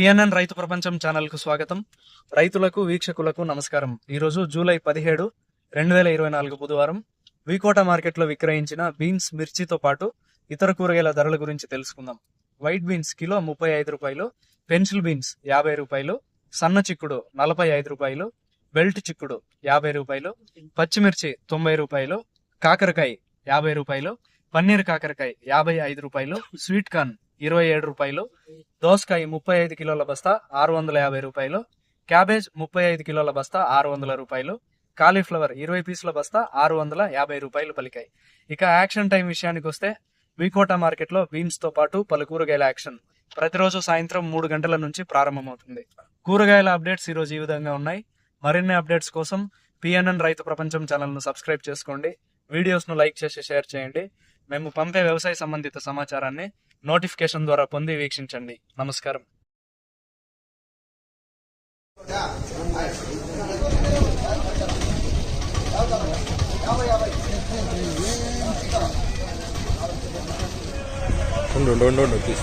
PNN రైతు ప్రపంచం ఛానల్కు స్వాగతం. రైతులకు వీక్షకులకు నమస్కారం. ఈరోజు జూలై పదిహేడు రెండు వేల ఇరవై నాలుగు బుధవారం వికోట మార్కెట్లో విక్రయించిన బీన్స్ మిర్చితో పాటు ఇతర కూరగాయల ధరల గురించి తెలుసుకుందాం. వైట్ బీన్స్ కిలో ముప్పై ఐదు రూపాయలు పెన్సిల్ బీన్స్ యాభై రూపాయలు సన్న చిక్కుడు నలభై ఐదు రూపాయలు బెల్ట్ చిక్కుడు యాభై రూపాయలు పచ్చిమిర్చి తొంభై రూపాయలు కాకరకాయ యాభై రూపాయలు పన్నీర్ కాకరకాయ యాభై ఐదు రూపాయలు స్వీట్ కార్న్ ఇరవై ఏడు రూపాయలు దోసకాయ ముప్పై ఐదు కిలోల బస్తా ఆరు వందల యాభై రూపాయలు క్యాబేజ్ ముప్పై ఐదు కిలోల బస్తా ఆరు వందల రూపాయలు కాలీఫ్లవర్ ఇరవై పీసుల బస్తా ఆరు వందల యాభై రూపాయలు పలికాయి. ఇక యాక్షన్ టైం విషయానికి వస్తే వికోటా మార్కెట్లో బీన్స్తో పాటు పలు కూరగాయల యాక్షన్. ప్రతిరోజు సాయంత్రం మూడు గంటల నుంచి ప్రారంభమవుతుంది. కూరగాయల అప్డేట్స్ ఈరోజు ఈ విధంగా ఉన్నాయి. మరిన్ని అప్డేట్స్ కోసం పిఎన్ఎన్ రైతు ప్రపంచం ఛానల్ను సబ్స్క్రైబ్ చేసుకోండి. వీడియోస్ను లైక్ చేసి షేర్ చేయండి. మేము పంపే వ్యవసాయ సంబంధిత సమాచారాన్ని నోటిఫికేషన్ ద్వారా పొంది వీక్షించండి. నమస్కారం. ఉండు ఉండు ఉండు ఉండు please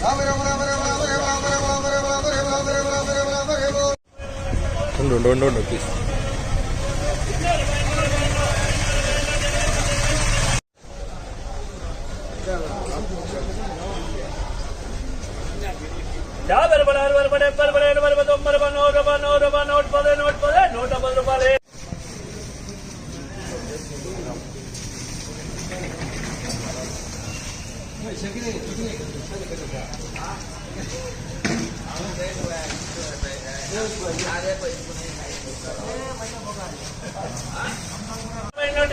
Ram Ram No, no, no, no, please. जा बड़े बड़े बड़े बड़े बड़े ఎనభై నూట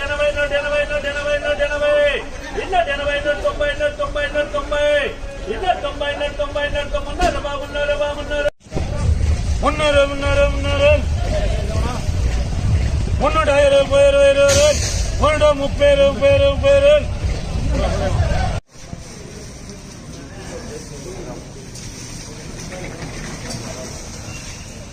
ఎనభై నూట ఎనభై నూట ఎనభై ఇన్న ఎనభై నూట తొంభై నూట తొంభై నూట తొంభై ఇన్న తొంభై నూట తొంభై నూట తొమ్మిది బాగున్నారు బాగున్నారు మున్నూరు మున్నూరు మున్నూరు మున్నూట ఇరవై ఇరవై ఇరవై మున్నూట ముప్పై ముప్పై ముప్పై నూట